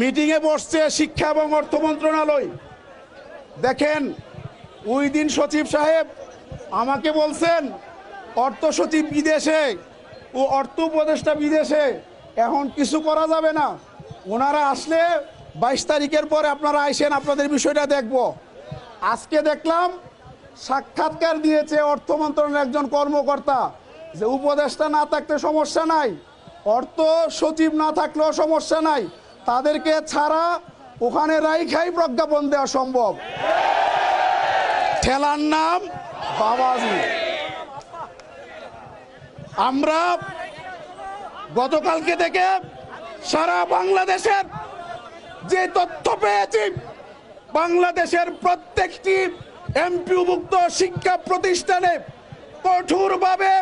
মিটিংয়ে বসছে শিক্ষা এবং অর্থ মন্ত্রণালয়। দেখেন ওই দিন সচিব সাহেব আমাকে বলছেন, অর্থ সচিব বিদেশে ও অর্থ উপদেষ্টা বিদেশে, এখন কিছু করা যাবে না। ওনারা আসলে বাইশ তারিখের পরে আপনারা আইসেন, আপনাদের বিষয়টা দেখব। আজকে দেখলাম, সাক্ষাৎকার দিয়েছে অর্থ মন্ত্রণালয়ের একজন কর্মকর্তা যে উপদেষ্টা না থাকতে সমস্যা নাই, অর্থ সচিব না থাকলেও সমস্যা নাই। তাদেরকে ছাড়া ওখানে রাইখাই প্রজ্ঞাপন দেওয়া সম্ভব। ঠেলার নাম বাবাজি। আমরা গতকালকে থেকে সারা বাংলাদেশের যে তথ্য পেয়েছি, বাংলাদেশের প্রত্যেকটি এমপিভুক্ত শিক্ষা প্রতিষ্ঠানে কঠোরভাবে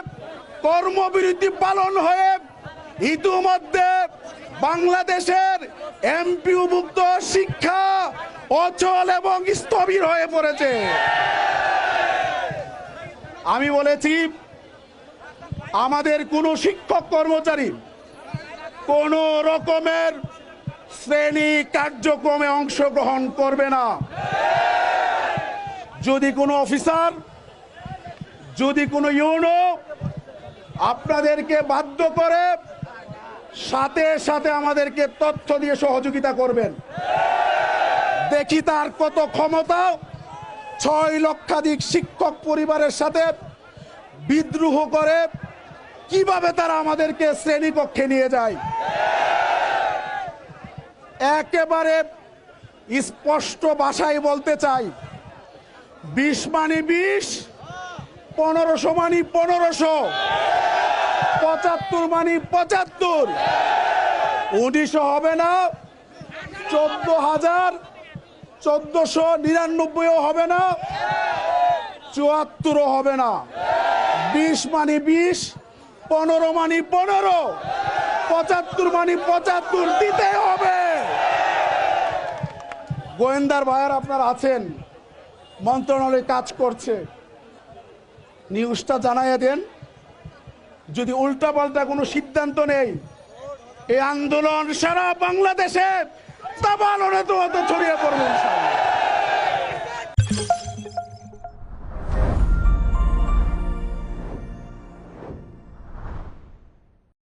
কর্মবিরতি পালন হয়ে ইতিমধ্যে বাংলাদেশের এমপিভুক্ত শিক্ষা অচল এবং স্থবির হয়ে পড়েছে। আমি বলেছি, আমাদের কোনো শিক্ষক কর্মচারী কোনো রকমের শ্রেণি কার্যক্রমে অংশগ্রহণ করবে না। যদি কোনো অফিসার, যদি কোনো ইউনো আপনাদেরকে বাধ্য করে সাথে সাথে আমাদেরকে তথ্য দিয়ে সহযোগিতা করবেন। দেখি তার কত ক্ষমতা। ছয় লক্ষাধিক শিক্ষক পরিবারের সাথে বিদ্রোহ করে কীভাবে তারা আমাদেরকে শ্রেণীকক্ষে নিয়ে যায়। একেবারে স্পষ্ট ভাষায় বলতে চাই, বিশ মানে বিশ, পনেরোশো মানে পনেরোশো। পঁচাত্তর মানে পঁচাত্তর। উনিশশো হবে না, চোদ্দ হাজার চোদ্দশো নিরানব্বইও হবে না, চুয়াত্তরও হবে না। বিশ মানে বিশ, পনেরো মানে পনেরো, পঁচাত্তর মানে পঁচাত্তর দিতে হবে। গোয়েন্দার ভাইয়ার আপনার আছেন, মন্ত্রণালয় কাজ করছে। নিউজটা জানাইয়া দেন। যদি উল্টা পাল্টা কোনো সিদ্ধান্ত নেই এই আন্দোলন সারা বাংলাদেশে তাবালনে তো ছড়িয়ে পড়বে।